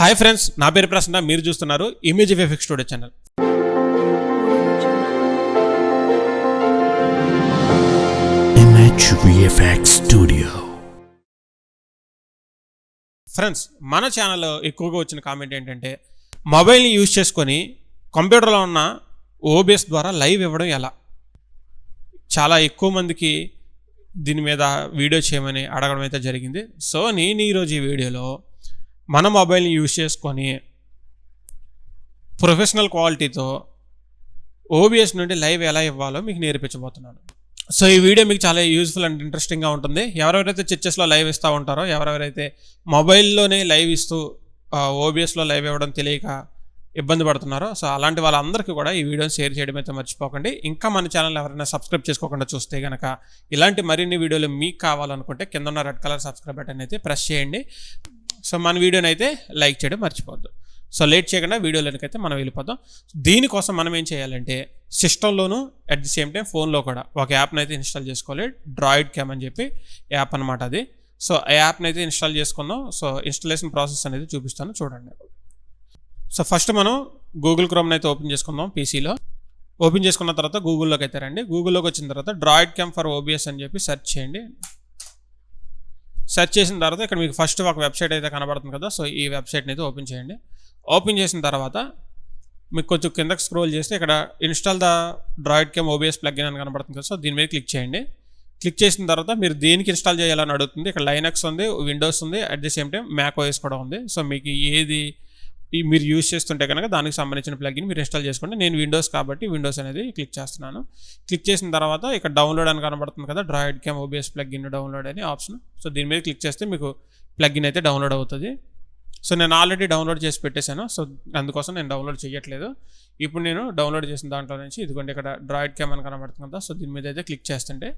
Hi friends నా పేరు ప్రసన్న మీరు చూస్తున్నారు image effect studio channel Studio. Friends మన ఛానల్లో ఎక్కువగా వచ్చిన కామెంట్ ఏంటంటే మొబైల్ని యూజ్ చేసుకొని కంప్యూటర్లో ఉన్న ఓబిఎస్ ద్వారా లైవ్ ఇవ్వడం ఎలా? చాలా ఎక్కువ మందికి దీని మీద వీడియో చేయమని అడగడం అయితే జరిగింది. సో నేను ఈరోజు ఈ వీడియోలో మన మొబైల్ని యూజ్ చేసుకొని ప్రొఫెషనల్ క్వాలిటీతో ఓబిఎస్ నుండి లైవ్ ఎలా ఇవ్వాలో మీకు నేర్పించబోతున్నాను. సో ఈ వీడియో మీకు చాలా యూజ్ఫుల్ అండ్ ఇంట్రెస్టింగ్గా ఉంటుంది. ఎవరెవరైతే చర్చెస్లో లైవ్ ఇస్తూ ఉంటారో ఎవరెవరైతే మొబైల్లోనే లైవ్ ఇస్తూ ఓబిఎస్లో లైవ్ ఇవ్వడం తెలియక ఇబ్బంది పడుతున్నారో సో అలాంటి వాళ్ళందరికీ కూడా ఈ వీడియోని షేర్ చేయడం అయితే మర్చిపోకండి. ఇంకా మన ఛానల్ ఎవరైనా సబ్స్క్రైబ్ చేసుకోకుండా చూస్తే కనుక ఇలాంటి మరిన్ని వీడియోలు మీకు కావాలనుకుంటే కింద ఉన్న రెడ్ కలర్ సబ్స్క్రైబ్ బటన్ అయితే ప్రెస్ చేయండి. సో మన వీడియోని అయితే లైక్ చేయడం మర్చిపోవద్దు. సో లేట్ చేయకుండా వీడియోలోనికి అయితే మనం వెళ్ళిపోతాం. దీనికోసం మనం ఏం చేయాలంటే సిస్టంలోను అట్ ది సేమ్ టైం ఫోన్లో కూడా ఒక యాప్ని అయితే ఇన్స్టాల్ చేసుకోవాలి. డ్రాయిడ్ క్యామ్ అని చెప్పి యాప్ అనమాట అది. సో ఆ యాప్ని అయితే ఇన్స్టాల్ చేసుకుందాం. సో ఇన్స్టాలేషన్ ప్రాసెస్ అనేది చూపిస్తాను. చూడండి. సో ఫస్ట్ మనం గూగుల్ క్రోమ్ని అయితే ఓపెన్ చేసుకుందాం పీసీలో. ఓపెన్ చేసుకున్న తర్వాత గూగుల్లోకి అయితే రండి. గూగుల్లోకి వచ్చిన తర్వాత డ్రాయిడ్ క్యామ్ ఫర్ ఓబిఎస్ అని చెప్పి సెర్చ్ చేయండి. సెర్చ్ చేసిన తర్వాత ఇక్కడ మీకు ఫస్ట్ ఒక వెబ్సైట్ అయితే కనబడుతుంది కదా సో ఈ వెబ్సైట్ని అయితే ఓపెన్ చేయండి. ఓపెన్ చేసిన తర్వాత మీకు కొంచెం కిందకి స్క్రోల్ చేస్తే ఇక్కడ install the DroidCam OBS plugin అని కనబడుతుంది కదా సో దీని మీద క్లిక్ చేయండి. క్లిక్ చేసిన తర్వాత మీరు దేనికి ఇన్స్టాల్ చేయాలని అడుగుతుంది ఇక్కడ లైనక్స్ ఉంది విండోస్ ఉంది at the same time Mac OS కూడా ఉంది. సో మీకు ఏది ఈ మీరు యూజ్ చేస్తుంటే కనుక దానికి సంబంధించిన ప్లగ్ని మీరు ఇన్స్టాల్ చేసుకోండి. నేను విండోస్ కాబట్టి విండోస్ అనేది క్లిక్ చేస్తున్నాను. క్లిక్ చేసిన తర్వాత ఇక్కడ డౌన్లోడ్ అని కనబడుతుంది కదా droid cam OBS plugin download అనే ఆప్షన్ సో దీని మీద క్లిక్ చేస్తే మీకు ప్లగ్ఇన్ అయితే డౌన్లోడ్ అవుతుంది. సో నేను ఆల్రెడీ డౌన్లోడ్ చేసి పెట్టేశాను. సో అందుకోసం నేను డౌన్లోడ్ చేయట్లేదు. ఇప్పుడు నేను డౌన్లోడ్ చేసిన దాంట్లో నుంచి ఇదిగోండి ఇక్కడ డ్రాయిడ్ క్యామ్ అని కనబడుతుంది కదా సో దీని మీద అయితే క్లిక్ చేస్తుంటే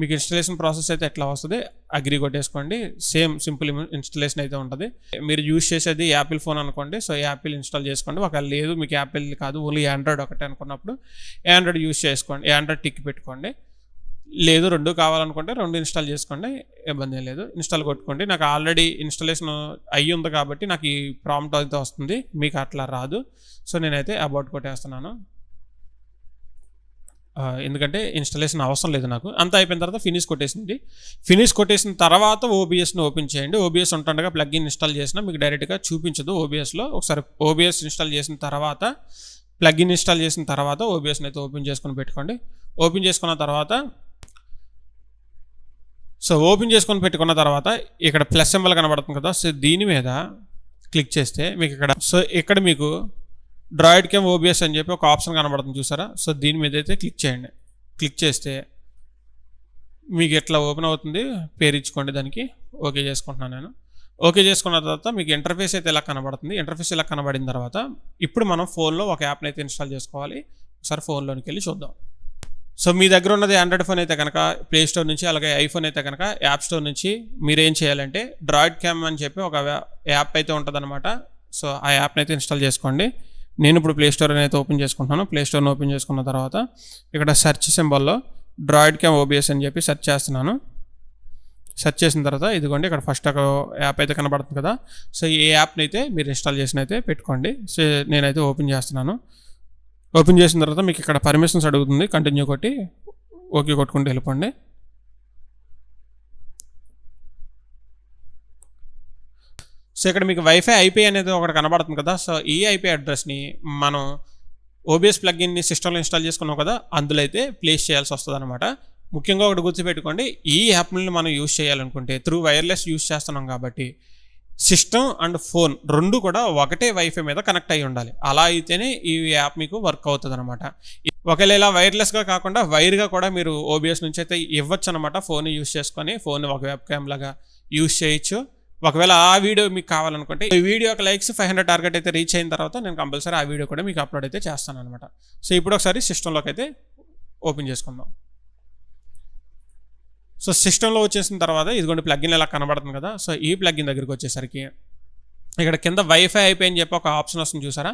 మీకు ఇన్స్టలేషన్ ప్రాసెస్ అయితే ఎట్లా వస్తుంది అగ్రి కొట్టేసుకోండి. సేమ్ సింపుల్ ఇన్స్టలేషన్ అయితే ఉంటుంది. మీరు యూస్ చేసేది యాపిల్ ఫోన్ అనుకోండి సో యాపిల్ ఇన్స్టాల్ చేసుకోండి. ఒకవేళ లేదు మీకు యాపిల్ కాదు ఓన్లీ ఆండ్రాయిడ్ ఒకటే అనుకున్నప్పుడు ఆండ్రాయిడ్ యూస్ చేసుకోండి ఆండ్రాయిడ్ టిక్ పెట్టుకోండి. లేదు రెండు కావాలనుకుంటే రెండు ఇన్స్టాల్ చేసుకోండి ఇబ్బంది ఏం లేదు. ఇన్స్టాల్ కొట్టుకోండి. నాకు ఆల్రెడీ ఇన్స్టాలేషన్ అయ్యి ఉంది కాబట్టి నాకు ఈ ప్రాంప్ట్ అయితే వస్తుంది. మీకు అట్లా రాదు. సో నేనైతే అబౌట్ కొట్టేస్తున్నాను. ఎందుకంటే ఇన్స్టాలేషన్ అవసరం లేదు నాకు. అంతా అయిపోయిన తర్వాత ఫినిష్ కొట్టేసింది. ఫినిష్ కొట్టేసిన తర్వాత ఓబిఎస్ని ఓపెన్ చేయండి. ఓబిఎస్ ఉంటుండగా ప్లగ్ఇన్ ఇన్స్టాల్ చేసినా మీకు డైరెక్ట్గా చూపించదు ఓబిఎస్లో. ఒకసారి ఓబిఎస్ ఇన్స్టాల్ చేసిన తర్వాత ప్లగ్ఇన్ ఇన్స్టాల్ చేసిన తర్వాత ఓబిఎస్ని అయితే ఓపెన్ చేసుకొని పెట్టుకోండి. ఓపెన్ చేసుకున్న తర్వాత సో ఓపెన్ చేసుకొని పెట్టుకున్న తర్వాత ఇక్కడ ప్లస్ సింబల్ కనబడుతుంది కదా సో దీని మీద క్లిక్ చేస్తే మీకు ఇక్కడ సో ఇక్కడ మీకు డ్రాయిడ్ కెమ్ ఓబిఎస్ అని చెప్పి ఒక ఆప్షన్ కనబడుతుంది చూసారా? సో దీని మీద అయితే క్లిక్ చేయండి. క్లిక్ చేస్తే మీకు ఎట్లా ఓపెన్ అవుతుంది పేరు ఇచ్చుకోండి దానికి. ఓకే చేసుకుంటున్నాను నేను. ఓకే చేసుకున్న తర్వాత మీకు ఇంటర్ఫేస్ అయితే ఇలా కనబడుతుంది? ఇంటర్ఫేస్ ఇలా కనబడిన తర్వాత ఇప్పుడు మనం ఫోన్లో ఒక యాప్ని అయితే ఇన్స్టాల్ చేసుకోవాలి. ఒకసారి ఫోన్లోనికి వెళ్ళి చూద్దాం. సో మీ దగ్గర ఉన్నది ఆండ్రాయిడ్ ఫోన్ అయితే కనుక ప్లే స్టోర్ నుంచి అలాగే ఐఫోన్ అయితే కనుక యాప్ స్టోర్ నుంచి మీరు ఏం చేయాలంటే డ్రాయిడ్ క్యామ్ అని చెప్పి ఒక యాప్ అయితే ఉంటుందన్నమాట. సో ఆ యాప్ని అయితే ఇన్స్టాల్ చేసుకోండి. నేను ఇప్పుడు ప్లే స్టోర్ అయితే ఓపెన్ చేసుకుంటున్నాను. ప్లే స్టోర్ని ఓపెన్ చేసుకున్న తర్వాత ఇక్కడ సెర్చ్ సింబల్లో డ్రాయిడ్ క్యామ్ ఓబిఎస్ అని చెప్పి సెర్చ్ చేస్తున్నాను. సెర్చ్ చేసిన తర్వాత ఇదిగోండి ఇక్కడ ఫస్ట్ ఒక యాప్ అయితే కనబడుతుంది కదా. సో ఈ యాప్ని అయితే మీరు ఇన్స్టాల్ చేసిన అయితే పెట్టుకోండి. సో నేనైతే ఓపెన్ చేస్తున్నాను. ఓపెన్ చేసిన తర్వాత మీకు ఇక్కడ పర్మిషన్స్ అడుగుతుంది. కంటిన్యూ కొట్టి ఓకే కొట్టుకుంటూ వెళ్ళిపోండి. సో ఇక్కడ మీకు వైఫై ఐపీ అనేది ఒకటి కనబడుతుంది కదా. సో ఈ ఐపీ అడ్రస్ని మనం ఓబిఎస్ ప్లగ్ఇన్ని సిస్టంలో ఇన్స్టాల్ చేసుకున్నాం కదా అందులో అయితే ప్లేస్ చేయాల్సి వస్తుంది అనమాట ముఖ్యంగా ఒకటి గుర్తుపెట్టుకోండి ఈ యాప్ని మనం యూస్ చేయాలనుకుంటే త్రూ వైర్లెస్ యూస్ చేస్తున్నాం కాబట్టి సిస్టమ్ అండ్ ఫోన్ రెండు కూడా ఒకటే వైఫై మీద కనెక్ట్ అయి ఉండాలి. అలా అయితేనే ఈ యాప్ మీకు వర్క్ అవుతుంది అనమాట ఒకవేళ ఇలా వైర్లెస్గా కాకుండా వైర్గా కూడా మీరు ఓబిఎస్ నుంచి అయితే ఇవ్వచ్చు అనమాట ఫోన్ యూస్ చేసుకొని. ఫోన్ ఒక వెబ్ క్యామ్ లాగా యూస్ చేయొచ్చు. ఒకవేళ ఆ వీడియో మీకు కావాలనుకుంటే ఈ వీడియో యొక్క లైక్స్ ఫైవ్ హండ్రెడ్ టార్గెట్ అయితే రీచ్ అయిన తర్వాత నేను కంపల్సరీ ఆ వీడియో కూడా మీకు అప్లోడ్ అయితే చేస్తాను అనమాట సో ఇప్పుడు ఒకసారి సిస్టంలోకి అయితే ఓపెన్ చేసుకుందాం. సో సిస్టంలో వచ్చేసిన తర్వాత ఇదిగోండి ప్లగ్ఇన్ ఇలా కనబడుతుంది కదా సో ఈ ప్లగ్ఇన్ దగ్గరికి వచ్చేసరికి ఇక్కడ కింద వైఫై అయిపోయి అని చెప్పి ఒక ఆప్షన్ వస్తుంది చూసారా?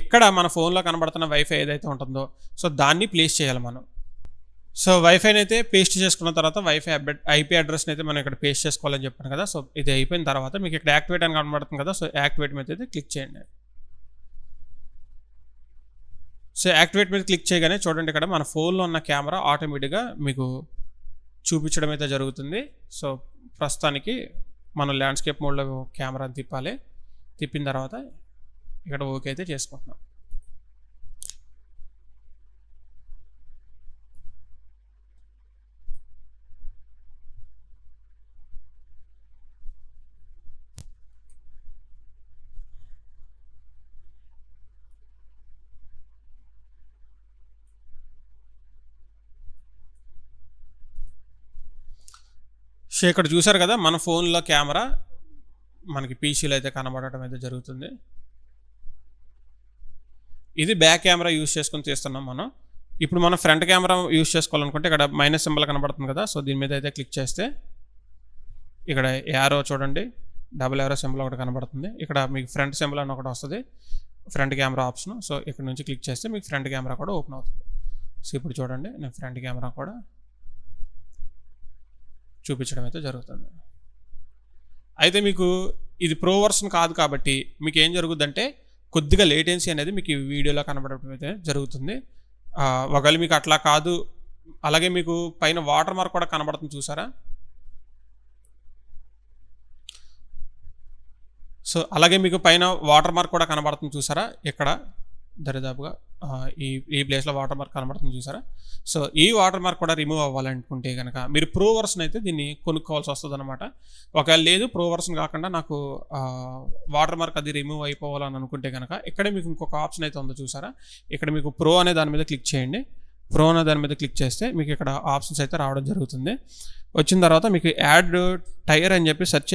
ఇక్కడ మన ఫోన్లో కనబడుతున్న వైఫై ఏదైతే ఉంటుందో సో దాన్ని ప్లేస్ చేయాలి మనం. సో వైఫైని అయితే పేస్ట్ చేసుకున్న తర్వాత వైఫై ఐపీ అడ్రస్ని అయితే మనం ఇక్కడ పేస్ట్ చేసుకోవాలని చెప్పాను కదా సో ఇది అయిపోయిన తర్వాత మీకు ఇక్కడ యాక్టివేట్ అని కనబడుతుంది కదా సో యాక్టివేట్ మీద అయితే క్లిక్ చేయండి. సో యాక్టివేట్ మీద క్లిక్ చేయగానే చూడండి ఇక్కడ మన ఫోన్లో ఉన్న కెమెరా ఆటోమేటిక్గా మీకు చూపించడం అయితే జరుగుతుంది. సో ప్రస్తుతానికి మనం ల్యాండ్స్కేప్ మోడ్లో కెమెరా తిప్పాలి. తిప్పిన తర్వాత ఇక్కడ ఓకే అయితే చేసుకుంటున్నాం. సో ఇక్కడ చూసారు కదా మన ఫోన్లో కెమెరా మనకి పీసీలో అయితే కనబడటం అయితే జరుగుతుంది. ఇది బ్యాక్ కెమెరా యూస్ చేసుకొని తీస్తున్నాం మనం. ఇప్పుడు మనం ఫ్రంట్ కెమెరా యూస్ చేసుకోవాలనుకుంటే ఇక్కడ మైనస్ సింబల్ కనబడుతుంది కదా సో దీని మీద అయితే క్లిక్ చేస్తే ఇక్కడ యారో చూడండి డబుల్ యారో సింబల్ ఒకటి కనబడుతుంది. ఇక్కడ మీకు ఫ్రంట్ సింబల్ అని ఒకటి వస్తుంది ఫ్రంట్ కెమెరా ఆప్షన్. సో ఇక్కడ నుంచి క్లిక్ చేస్తే మీకు ఫ్రంట్ కెమెరా కూడా ఓపెన్ అవుతుంది. సో ఇప్పుడు చూడండి నేను ఫ్రంట్ కెమెరా కూడా చూపించడం అయితే జరుగుతుంది. అయితే మీకు ఇది ప్రో వర్షన్ కాదు కాబట్టి మీకు ఏం జరుగుద్దంటే కొద్దిగా లేటెన్సీ అనేది మీకు ఈ వీడియోలో కనబడటం అయితే జరుగుతుంది ఒకవేళ మీకు అట్లా కాదు. అలాగే మీకు పైన వాటర్ మార్క్ కూడా కనబడుతుంది చూసారా? సో అలాగే మీకు పైన వాటర్ మార్క్ కూడా కనబడుతుంది చూసారా? ఇక్కడ దరిదాపుగా ఈ ఈ ప్లేస్లో వాటర్ మార్క్ కనబడుతుంది చూసారా? సో ఈ వాటర్ మార్క్ కూడా రిమూవ్ అవ్వాలనుకుంటే కనుక మీరు ప్రో వర్షన్ అయితే దీన్ని కొనుక్కోవాల్సి వస్తుంది అనమాట ఒకవేళ లేదు ప్రో వర్షన్ కాకుండా నాకు వాటర్ మార్క్ అది రిమూవ్ అయిపోవాలని అనుకుంటే కనుక ఇక్కడే మీకు ఇంకొక ఆప్షన్ అయితే ఉందో చూసారా? ఇక్కడ మీకు ప్రో అనే దాని మీద క్లిక్ చేయండి. ప్రో అనే దాని మీద క్లిక్ చేస్తే మీకు ఇక్కడ ఆప్షన్స్ అయితే రావడం జరుగుతుంది. వచ్చిన తర్వాత మీకు యాడ్ టైర్ అని చెప్పి సెర్చ్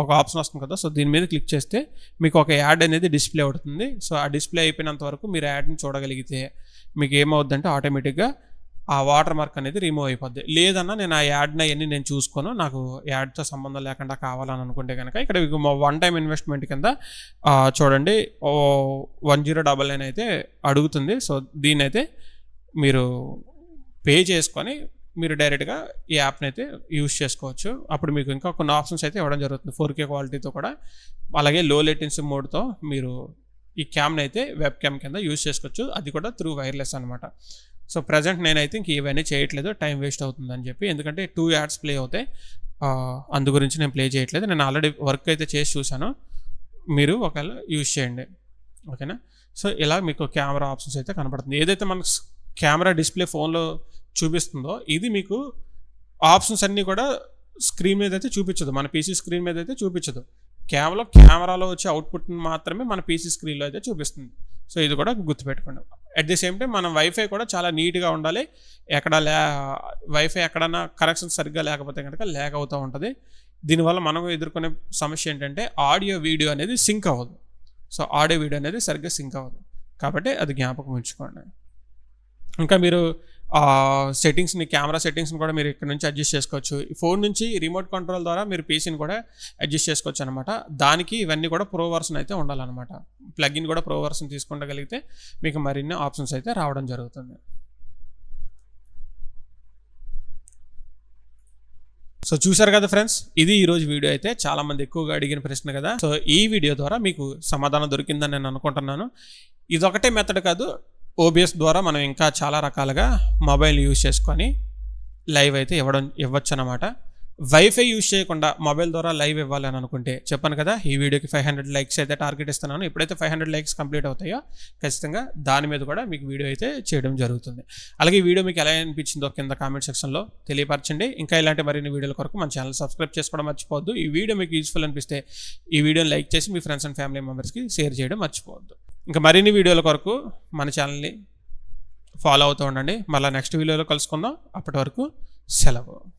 ఒక ఆప్షన్ వస్తుంది కదా సో దీని మీద క్లిక్ చేస్తే మీకు ఒక యాడ్ అనేది డిస్ప్లే అవుతుంది. సో ఆ డిస్ప్లే అయిపోయినంత వరకు మీరు యాడ్ని చూడగలిగితే మీకు ఏమవుద్దంటే ఆటోమేటిక్గా ఆ వాటర్ మార్క్ అనేది రిమూవ్ అయిపోద్ది. లేదన్నా నేను ఆ యాడ్ని అవన్నీ నేను చూసుకోను. నాకు యాడ్తో సంబంధం లేకుండా కావాలని అనుకుంటే కనుక ఇక్కడ మీకు వన్ టైం ఇన్వెస్ట్మెంట్ కింద చూడండి చూడండి వన్ జీరో డబల్ నైన్ అయితే అడుగుతుంది. సో దీన్ని అయితే మీరు పే చేసుకొని మీరు డైరెక్ట్గా ఈ యాప్ని అయితే యూస్ చేసుకోవచ్చు. అప్పుడు మీకు ఇంకా కొన్ని ఆప్షన్స్ అయితే ఇవ్వడం జరుగుతుంది. ఫోర్ కే క్వాలిటీతో కూడా. అలాగే లో లేటెన్సీ మోడ్తో మీరు ఈ క్యామ్ని అయితే వెబ్ క్యామ్ కింద యూస్ చేసుకోవచ్చు. అది కూడా త్రూ వైర్లెస్ అనమాట సో ప్రజెంట్ నేనైతే ఇంక ఇవన్నీ చేయట్లేదు. టైం వేస్ట్ అవుతుందని చెప్పి. ఎందుకంటే టూ యాడ్స్ ప్లే అవుతాయి. అందు గురించి నేను ప్లే చేయట్లేదు. నేను ఆల్రెడీ వర్క్ అయితే చేసి చూశాను. మీరు ఒకవేళ యూస్ చేయండి. ఓకేనా? సో ఇలా మీకు కెమెరా ఆప్షన్స్ అయితే కనపడుతుంది ఏదైతే మనకు కెమెరా డిస్ప్లే ఫోన్లో చూపిస్తుందో ఇది మీకు ఆప్షన్స్ అన్నీ కూడా స్క్రీన్ మీద అయితే చూపించదు. మన పీసీ స్క్రీన్ మీద అయితే చూపించదు. కేవలం కెమెరాలో వచ్చే అవుట్పుట్ని మాత్రమే మన పీసీ స్క్రీన్లో అయితే చూపిస్తుంది. సో ఇది కూడా గుర్తుపెట్టుకోండి. అట్ ది సేమ్ టైం మనం వైఫై కూడా చాలా నీట్గా ఉండాలి. ఎక్కడ లే వైఫై ఎక్కడన్నా కనెక్షన్ సరిగ్గా లేకపోతే కనుక ల్యాగ్ అవుతూ ఉంటుంది. దీనివల్ల మనం ఎదుర్కొనే సమస్య ఏంటంటే ఆడియో వీడియో అనేది సింక్ అవ్వదు. సో ఆడియో వీడియో అనేది సరిగ్గా సింక్ అవ్వదు. కాబట్టి అది జ్ఞాపకం ఉంచుకోండి. ఇంకా మీరు సెట్టింగ్స్ని కెమెరా సెట్టింగ్స్ని కూడా మీరు ఇక్కడ నుంచి అడ్జస్ట్ చేసుకోవచ్చు. ఈ ఫోన్ నుంచి రిమోట్ కంట్రోల్ ద్వారా మీరు పీసీని కూడా అడ్జస్ట్ చేసుకోవచ్చు అనమాట దానికి ఇవన్నీ కూడా ప్రో వర్షన్ అయితే ఉండాలన్నమాట. ప్లగిన్ కూడా ప్రో వర్షన్ తీసుకుంటగలిగితే మీకు మరిన్ని ఆప్షన్స్ అయితే రావడం జరుగుతుంది. సో చూసారు కదా ఫ్రెండ్స్ ఇది ఈ రోజు వీడియో అయితే. చాలా మంది ఎక్కువగా అడిగిన ప్రశ్న కదా. సో ఈ వీడియో ద్వారా మీకు సమాధానం దొరికిందని నేను అనుకుంటున్నాను. ఇదొకటే మెథడ్ కాదు ఓబిఎస్ ద్వారా మనం ఇంకా చాలా రకాలుగా మొబైల్ యూజ్ చేసుకొని లైవ్ అయితే ఇవ్వడం ఇవ్వచ్చు అనమాట వైఫై యూజ్ చేయకుండా మొబైల్ ద్వారా లైవ్ ఇవ్వాలి అని అనుకుంటే చెప్పాను కదా ఈ వీడియోకి ఫైవ్ హండ్రెడ్ లైక్స్ అయితే టార్గెట్ ఇస్తున్నాను. ఎప్పుడైతే ఫైవ్ హండ్రెడ్ లైక్స్ కంప్లీట్ అవుతాయో ఖచ్చితంగా దాని మీద కూడా మీకు వీడియో అయితే చేయడం జరుగుతుంది. అలాగే ఈ వీడియో మీకు ఎలా అనిపించిందో కింద కామెంట్ సెక్షన్లో తెలియపరచండి. ఇంకా ఇలాంటి మరిన్ని వీడియోల కొరకు మన ఛానల్ సబ్స్క్రైబ్ చేసుకోవడం మర్చిపోవద్దు. ఈ వీడియో మీకు యూస్ఫుల్ అనిపిస్తే ఈ వీడియోని లైక్ చేసి మీ ఫ్రెండ్స్ అండ్ ఫ్యామిలీ మెంబర్స్కి షేర్ చేయడం మర్చిపోవద్దు. ఇంకా మరిన్ని వీడియోల కొరకు మన ఛానల్ని ఫాలో అవుతూ ఉండండి. మళ్ళీ నెక్స్ట్ వీడియోలో కలుసుకుందాం. అప్పటి వరకు సెలవు.